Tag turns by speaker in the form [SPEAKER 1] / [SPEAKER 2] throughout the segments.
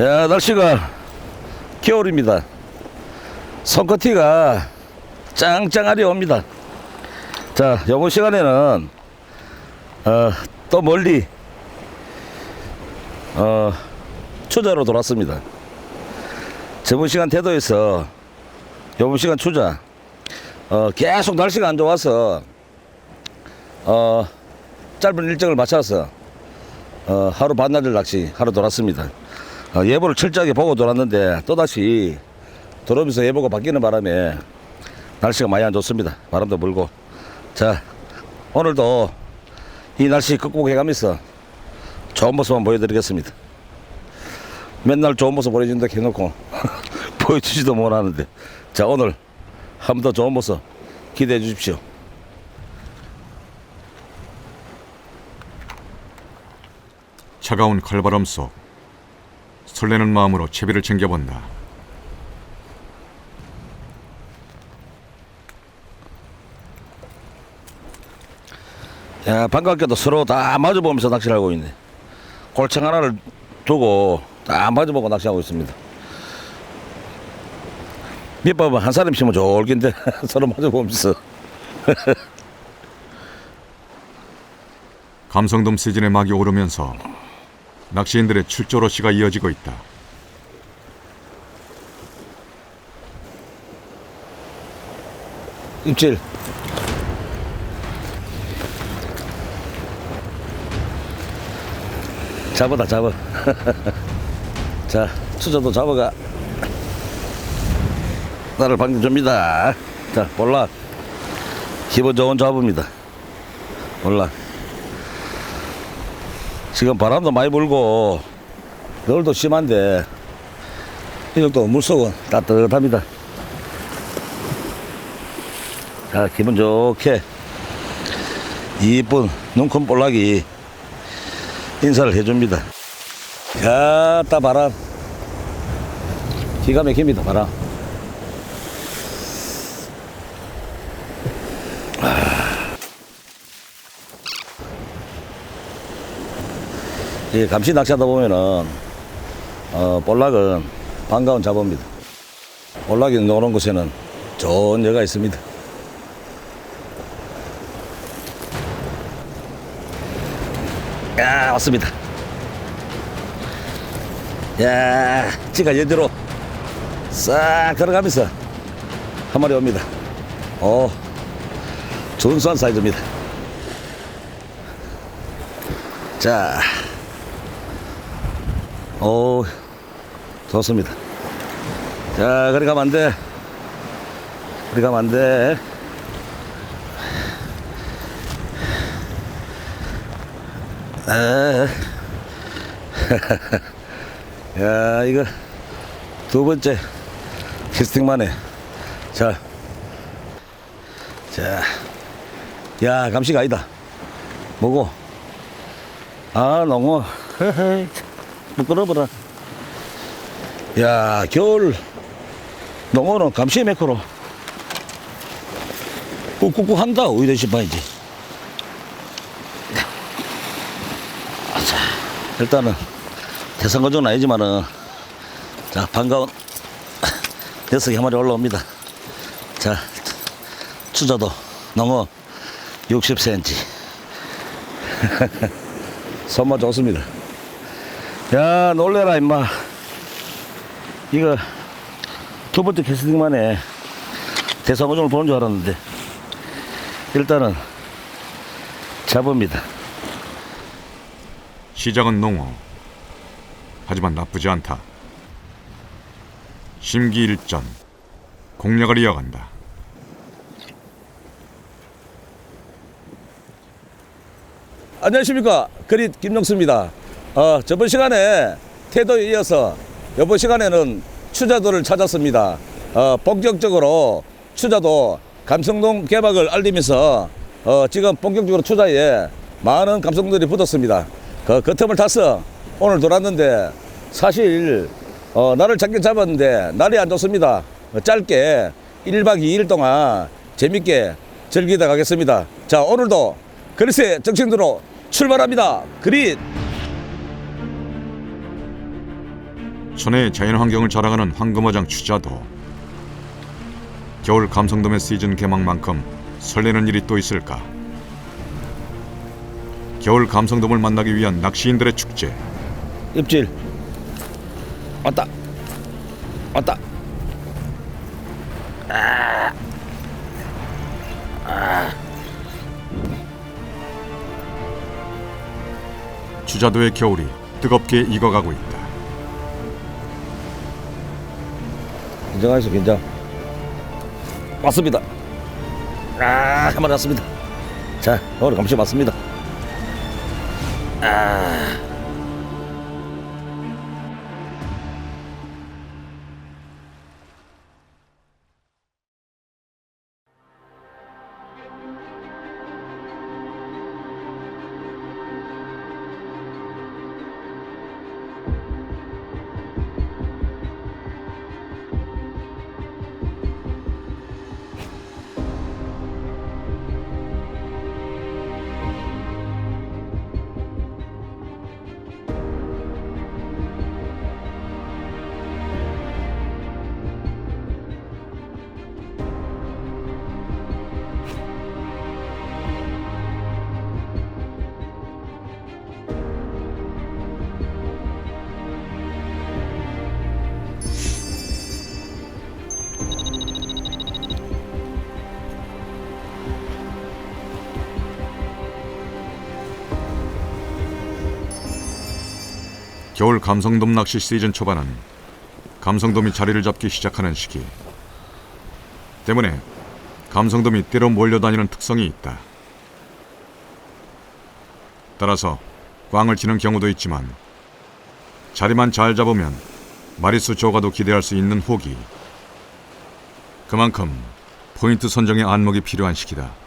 [SPEAKER 1] 야, 날씨가 겨울입니다. 손끝티가 짱짱하리 옵니다. 자, 요번 시간에는, 어, 또 멀리, 어, 추자로 돌았습니다. 저번 시간 태도에서 요번 시간 추자, 어, 계속 날씨가 안 좋아서, 어, 짧은 일정을 맞춰서, 어, 하루 반나절 낚시 하루 돌았습니다. 어, 예보를 철저하게 보고 돌았는데 또다시 돌으면서 예보가 바뀌는 바람에 날씨가 많이 안 좋습니다. 바람도 불고. 자, 오늘도 이 날씨 극복해가면서 좋은 모습만 보여드리겠습니다. 맨날 좋은 모습 보여준다 해놓고 보여주지도 못하는데. 자, 오늘 한 번 더 좋은 모습 기대해 주십시오.
[SPEAKER 2] 차가운 칼바람 속 설레는 마음으로 채비를 챙겨본다.
[SPEAKER 1] 야, 반갑게도 서로 다 마주보면서 낚시를 하고 있네. 골창 하나를 두고 다 마주보고 낚시하고 있습니다. 밑밥은 한 사람 심으면 좋을긴데 서로 마주보면서.
[SPEAKER 2] 감성돔 시즌의 막이 오르면서 낚시인들의 출조 러시가 이어지고 있다.
[SPEAKER 1] 입질. 잡아다 잡아. 자, 추저도 잡아가. 나를 반겨줍니다. 자, 볼락. 기분 좋은 잡음입니다. 볼락. 지금 바람도 많이 불고, 겨울도 심한데, 이것도 물속은 따뜻합니다. 자, 기분 좋게 이쁜 눈큰 볼락이 인사를 해줍니다. 야, 따 바람. 기가 막힙니다, 바람. 이 감시 낚시하다 보면은, 어, 볼락은 반가운 잡어입니다. 볼락이 노는 곳에는 좋은 여가 있습니다. 야 왔습니다 야 지가 예대로 싹 들어가면서 한 마리 옵니다 어 준수한 사이즈입니다 자 오, 좋습니다. 자, 그리 가면 안 돼. 그리 가면 안 돼. 아. 야, 이거 두 번째 캐스팅만에. 자. 자. 야, 감시가 아니다. 뭐고? 아, 농어. 부끄러워라. 야, 겨울 농어는 감시의 메커로 꾹꾹꾹 한다. 오이도 싶어야지. 자, 일단은 대상거정은 아니지만은 자 반가운 녀석이 한 마리 올라옵니다. 자 추자도 농어 60cm 손맛 좋습니다. 야 놀래라 임마 이거 두 번째 캐스팅만에 대상거정을 보는 줄 알았는데 일단은 잡읍니다.
[SPEAKER 2] 시작은 농어. 하지만 나쁘지 않다. 심기일전. 공략을 이어간다.
[SPEAKER 1] 안녕하십니까 그릿 김용수입니다 어, 저번 시간에 태도에 이어서 이번 시간에는 추자도를 찾았습니다. 어, 본격적으로 추자도 감성동 개박을 알리면서 어, 지금 본격적으로 추자에 많은 감성들이 붙었습니다. 그, 그 틈을 타서 오늘 돌았는데 사실 어, 날을 잡긴 잡았는데 날이 안 좋습니다. 어, 짧게 1박 2일 동안 재밌게 즐기다 가겠습니다. 자 오늘도 그릿의 정신으로 출발합니다. 그릿
[SPEAKER 2] 천혜의 자연 환경을 자랑하는 황금어장 추자도 겨울 감성돔의 시즌 개막만큼 설레는 일이 또 있을까? 겨울 감성돔을 만나기 위한 낚시인들의 축제
[SPEAKER 1] 입질. 왔다. 왔다.
[SPEAKER 2] 추자도의 겨울이 뜨겁게 익어가고 있다.
[SPEAKER 1] 긴장하시오, 긴장. 왔습니다. 아, 한 마리 왔습니다. 자, 오늘 감시 왔습니다.
[SPEAKER 2] 겨울 감성돔 낚시 시즌 초반은 감성돔이 자리를 잡기 시작하는 시기. 때문에 감성돔이 때로 몰려다니는 특성이 있다. 따라서 꽝을 치는 경우도 있지만 자리만 잘 잡으면 마리수 조가도 기대할 수 있는 호기. 그만큼 포인트 선정의 안목이 필요한 시기다.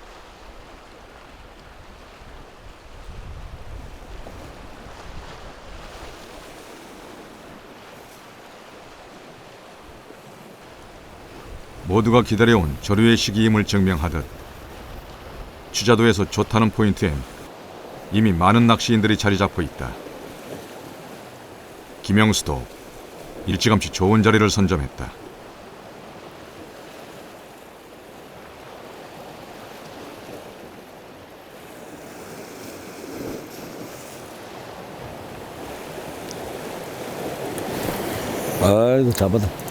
[SPEAKER 2] 모두가 기다려온 조류의 시기임을 증명하듯 추자도에서 좋다는 포인트엔 이미 많은 낚시인들이 자리 잡고 있다. 김영수도 일찌감치 좋은 자리를 선점했다.
[SPEAKER 1] 아이고, 잡았다.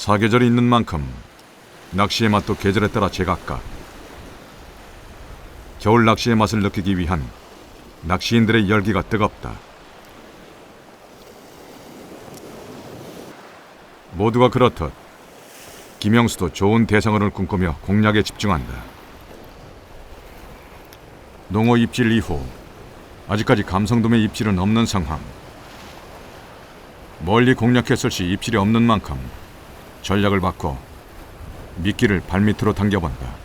[SPEAKER 2] 사계절이 있는 만큼 낚시의 맛도 계절에 따라 제각각. 겨울 낚시의 맛을 느끼기 위한 낚시인들의 열기가 뜨겁다. 모두가 그렇듯 김영수도 좋은 대상어를 꿈꾸며 공략에 집중한다. 농어 입질 이후 아직까지 감성돔의 입질은 없는 상황. 멀리 공략했을 시 입질이 없는 만큼 전략을 바꿔 미끼를 발밑으로 당겨본다.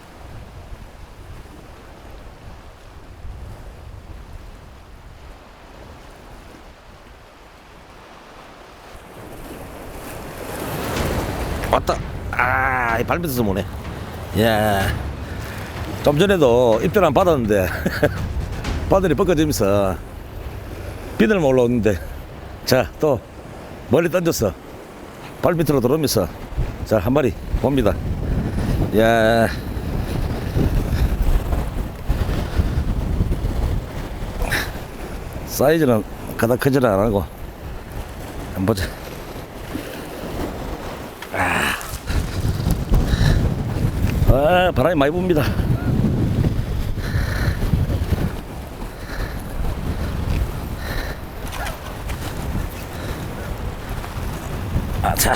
[SPEAKER 1] 왔다. 아, 이 발밑에서 모네. 야, 좀 전에도 입질 안 받았는데 바늘이 벗겨지면서 비늘 올라오는데 자, 또 멀리 던졌어. 발밑으로 들어오면서 자, 한 마리 봅니다. 야. 사이즈는 그닥 크지는 안 하고 한번 보자. 아, 바람이 많이 붑니다. 아, 자,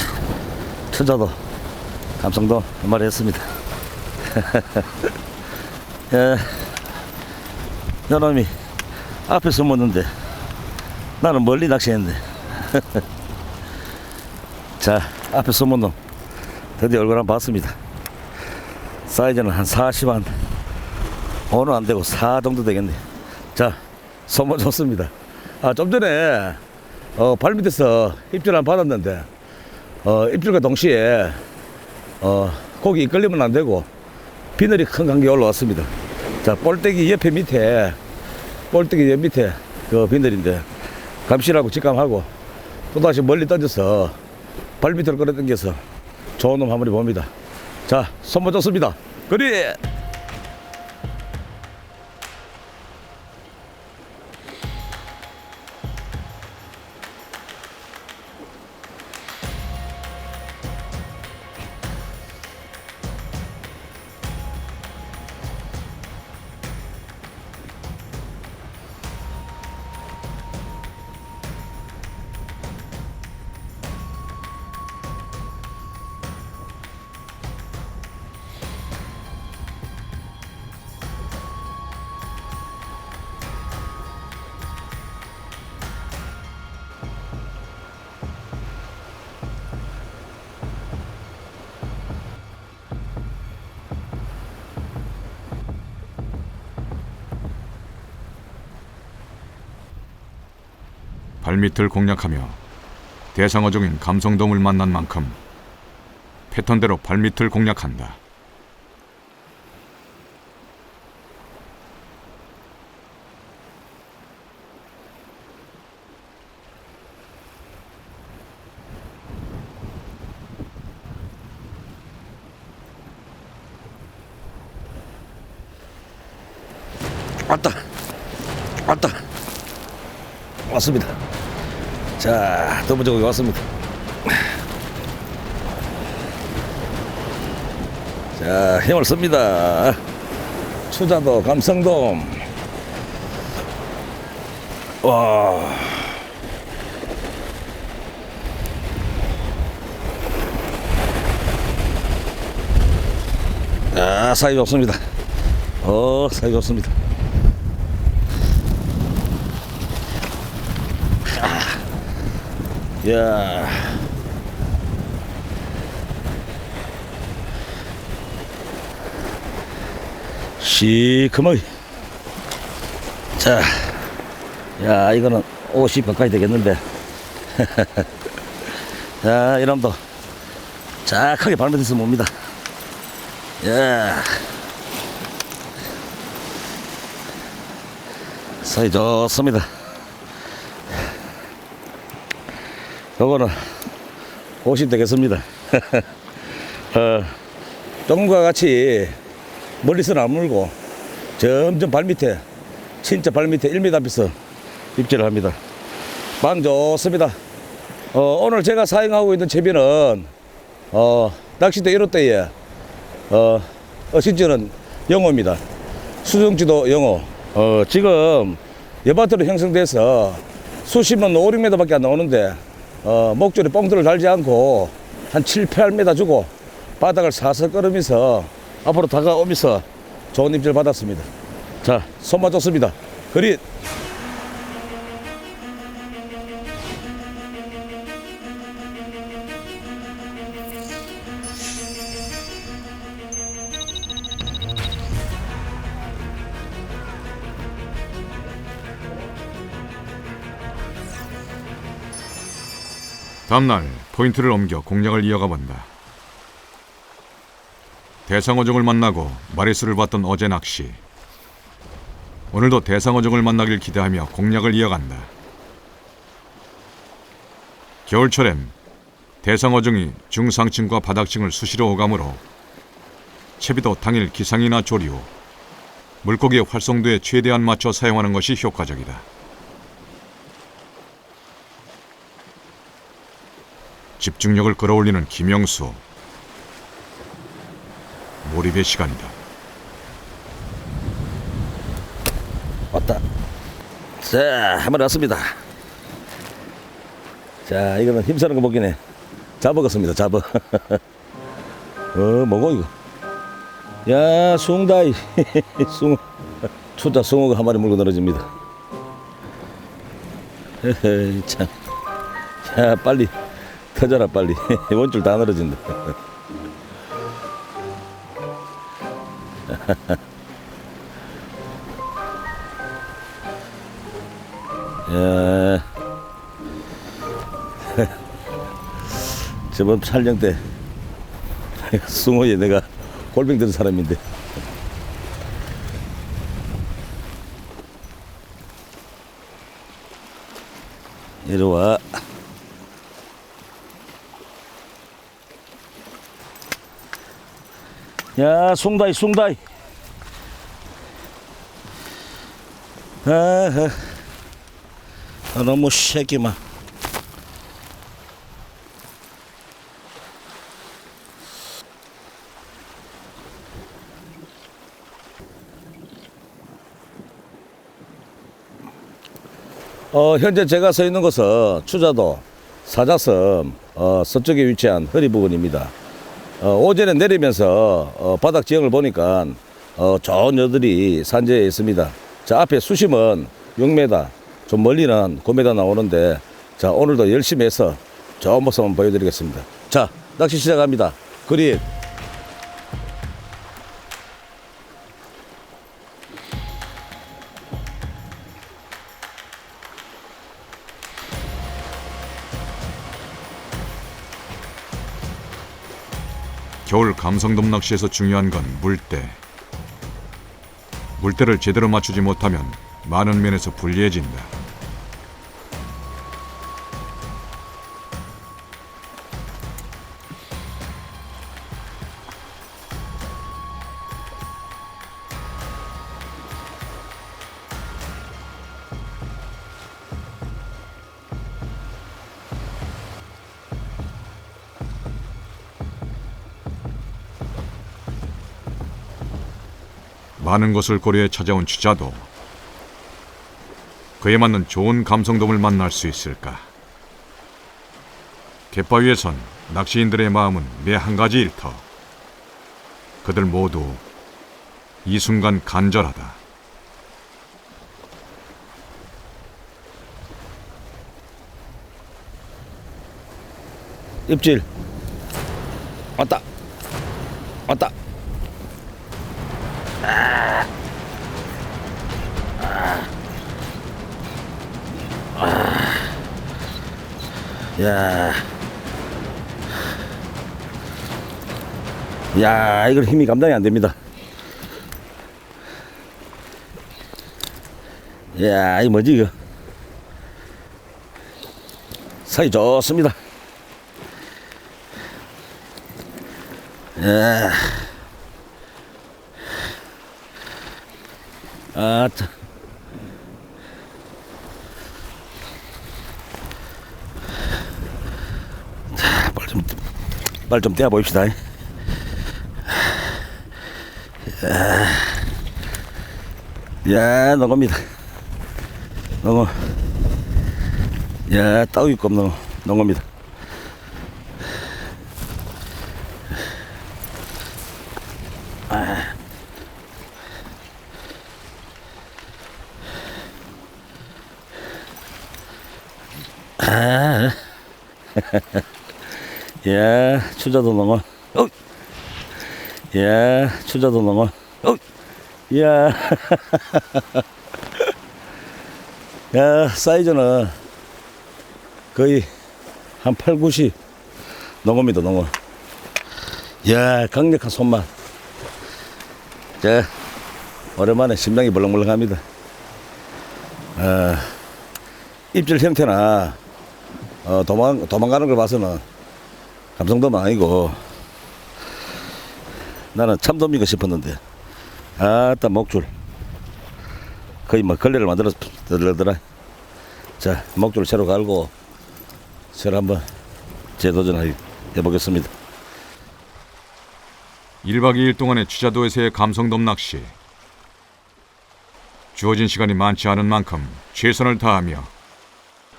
[SPEAKER 1] 천자도 감성도 한 마리 했습니다. 예, 여놈이 앞에 숨었는데 나는 멀리 낚시했는데. 자, 앞에 숨은 놈 드디어 얼굴 한번 봤습니다. 사이즈는 한 40한 5는 안 되고 4 정도 되겠네. 자, 소문 좋습니다. 아, 좀 전에 어, 발 밑에서 입질 안 받았는데 어, 입질과 동시에 어, 고기 이끌리면 안 되고 비늘이 큰 관계 올라왔습니다. 자, 자, 볼때기 옆에 밑에, 볼때기 옆 밑에 그 빈들인데, 감시라고 직감하고, 또다시 멀리 던져서 발 밑으로 끌어당겨서 좋은 놈 한 마리 봅니다. 자, 손못 줬습니다. 그리!
[SPEAKER 2] 발밑을 공략하며 대상어종인 감성돔을 만난 만큼 패턴대로 발밑을 공략한다.
[SPEAKER 1] 왔다. 왔다. 왔습니다. 자, 더블저기 왔습니다. 자, 힘을 씁니다. 추자도 감성돔. 와. 아, 사이 좋습니다. 어, 사이 좋습니다. 야. 시커멓게. 자, 야, 이거는 50 가까이 되겠는데. 자, 이놈도. 자, 크게 발밑에서 봅니다. 야. 사이 좋습니다. 요거는 50 되겠습니다. 어, 똥과 같이 멀리서는 안 물고 점점 발밑에 진짜 발밑에 1m 앞에서 입질을 합니다. 방 좋습니다. 어, 오늘 제가 사용하고 있는 채비는 어, 낚시대 1호대에 어, 어신지는 영어입니다. 수중지도 영어. 어, 지금 예바트로 형성돼서 수심은 5, 6m밖에 안 나오는데 어, 목줄에 뽕들을 달지 않고 한 7, 8m 주고 바닥을 사서 끌으면서 앞으로 다가오면서 좋은 입질 받았습니다. 자, 손맛 좋습니다. 그리
[SPEAKER 2] 다음날 포인트를 옮겨 공략을 이어가 본다. 대상어종을 만나고 마리수를 봤던 어제 낚시. 오늘도 대상어종을 만나길 기대하며 공략을 이어간다. 겨울철엔 대상어종이 중상층과 바닥층을 수시로 오가므로 채비도 당일 기상이나 후 물고기의 활성도에 최대한 맞춰 사용하는 것이 효과적이다. 집중력을 끌어올리는 김영수 몰입의 시간이다.
[SPEAKER 1] 왔다. 자, 한 마리 왔습니다. 자, 이거는 힘쓰는 거 보기네. 잡아겠습니다, 잡아. 어, 뭐고, 이거? 야, 숭다이. 숭, 투자 숭어가 한 마리 물고 늘어집니다. 참. 야, 빨리. 터져라 빨리. 원줄 다 늘어진다. 저번 촬영 때 숭어에 내가 골뱅 든 사람인데. 이리 와. 야, 숭다이, 숭다이. 아하. 아, 너무 새끼만. 어, 현재 제가 서 있는 곳은 추자도 사자섬 어, 서쪽에 위치한 허리 부근입니다. 어, 오전에 내리면서 어, 바닥 지형을 보니까 어, 좋은 여들이 산재에 있습니다. 자 앞에 수심은 6m, 좀 멀리는 9m 나오는데 자 오늘도 열심히 해서 좋은 모습 한번 보여드리겠습니다. 자 낚시 시작합니다. 그린
[SPEAKER 2] 겨울 감성돔 낚시에서 중요한 건 물때. 물때를 제대로 맞추지 못하면 많은 면에서 불리해진다. 많은 것을 고려해 찾아온 취자도 그에 맞는 좋은 감성돔을 만날 수 있을까? 갯바위에선 낚시인들의 마음은 매 한 가지 일터. 그들 모두 이 순간 간절하다.
[SPEAKER 1] 입질 왔다 왔다 야. 야, 이걸 힘이 감당이 안 됩니다. 야, 이 뭐지, 이거? 사이 좋습니다. 야. 아, 참. 말 좀, 말좀 떼어 봅시다. 야, 너겁니다. 너거. 야, 따위 껌 너거. 너겁니다. 야, 추자도 넘어. 어. 야, 추자도 넘어. 어. 야. 야, 사이즈는 거의 한 8, 90 넘어입니다, 넘어. 야, 강력한 손맛. 자, 오랜만에 심장이 벌렁벌렁합니다. 아, 입질 형태나 어, 도망, 도망가는 걸 봐서는 감성돔은 아니고 나는 참돔인가 싶었는데 아따 목줄 거의 뭐 걸레를 만들어서 들더라 자 목줄 새로 갈고 새로 한번 재도전 해 보겠습니다
[SPEAKER 2] 1박 2일 동안의 취자도에서의 감성돔 낚시. 주어진 시간이 많지 않은 만큼 최선을 다하며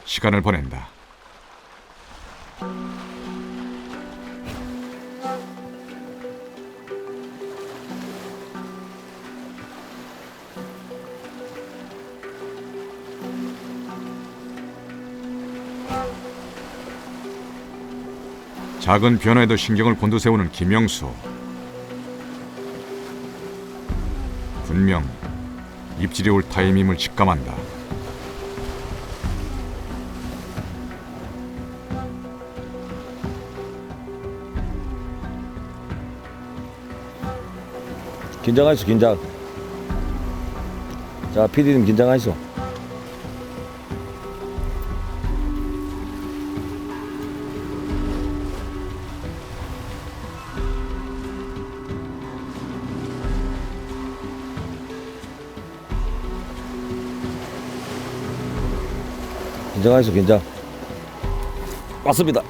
[SPEAKER 2] 시간을 보낸다. 작은 변화에도 신경을 곤두세우는 김영수. 분명 입질이 올 타이밍을 직감한다.
[SPEAKER 1] 긴장하시오 긴장 자 PD님 긴장하시오 긴장하겠어 긴장 왔습니다.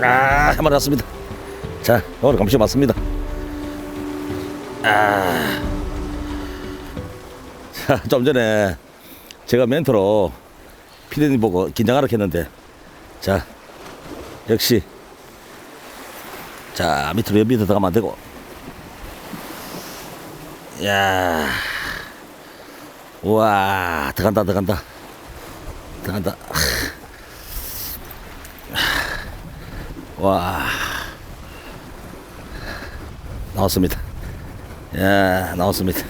[SPEAKER 1] 아. 한 마리 왔습니다. 자 오늘 감시 맞습니다. 아자좀 전에 제가 멘토로 피디님 보고 긴장하라 했는데 자 역시 자 밑으로 밑에 들어가면 안 되고. 야. 우와 들어간다 들어간다 들어간다. 와. 나왔습니다. 야 나왔습니다.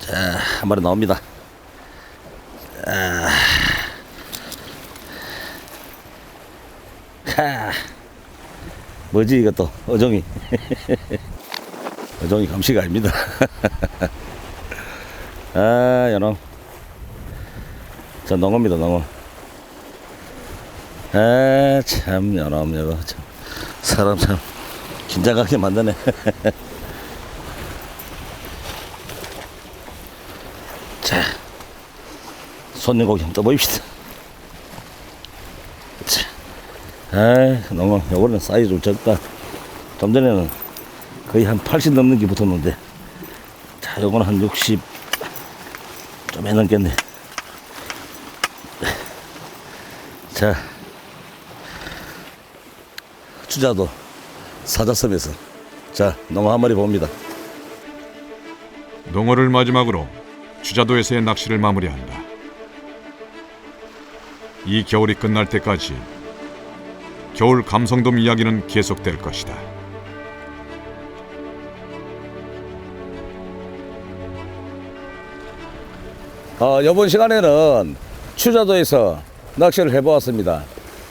[SPEAKER 1] 자 한 마리 나옵니다. 하. 뭐지 이것도? 어종이. 어종이 감시가 아닙니다. 아 연어 저 농어입니다 농어 아참 연어 이거 참 사람 참 긴장하게 만드네 자 손님 고기 한번 떠보입시다 자. 아이, 너무, 요거는 사이즈 좀 적다. 좀 전에는 거의 한 80 넘는 게 붙었는데, 자, 요거는 한 60, 좀 해 넘겠네. 자, 추자도 사자섬에서, 자, 농어 한 마리 봅니다.
[SPEAKER 2] 농어를 마지막으로 주자도에서의 낚시를 마무리한다. 이 겨울이 끝날 때까지 겨울 감성돔 이야기는 계속될 것이다.
[SPEAKER 1] 어, 이번 시간에는 추자도에서 낚시를 해보았습니다.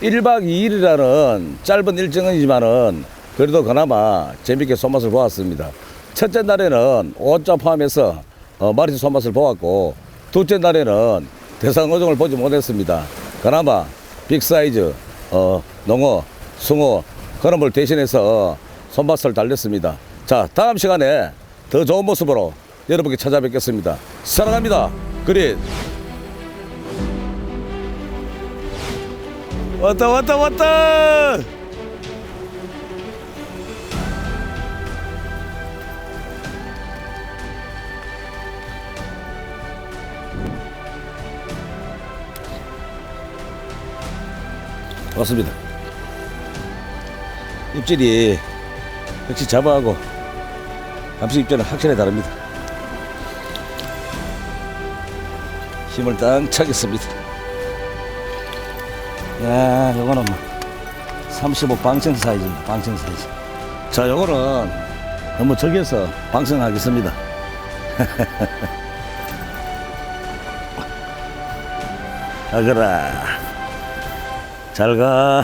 [SPEAKER 1] 1박 2일이라는 짧은 일정이지만은 그래도 그나마 재밌게 손맛을 보았습니다. 첫째 날에는 오자 포함해서 어, 마리수 손맛을 보았고 둘째 날에는 대상 어종을 보지 못했습니다. 그나마 빅사이즈, 어, 농어, 숭어 그런 걸 대신해서 손맛을 달렸습니다. 자, 다음 시간에 더 좋은 모습으로 여러분께 찾아뵙겠습니다. 사랑합니다. 그린. 왔다 왔다 왔다. 왔습니다. 입질이 역시 잡아하고 감시 입질은 확실히 다릅니다. 힘을 딱 차겠습니다. 야, 요거는 뭐, 35 방생 사이즈입니다. 방생 사이즈. 자, 요거는 너무 적여서 방생하겠습니다. 아, 그라. 잘 가.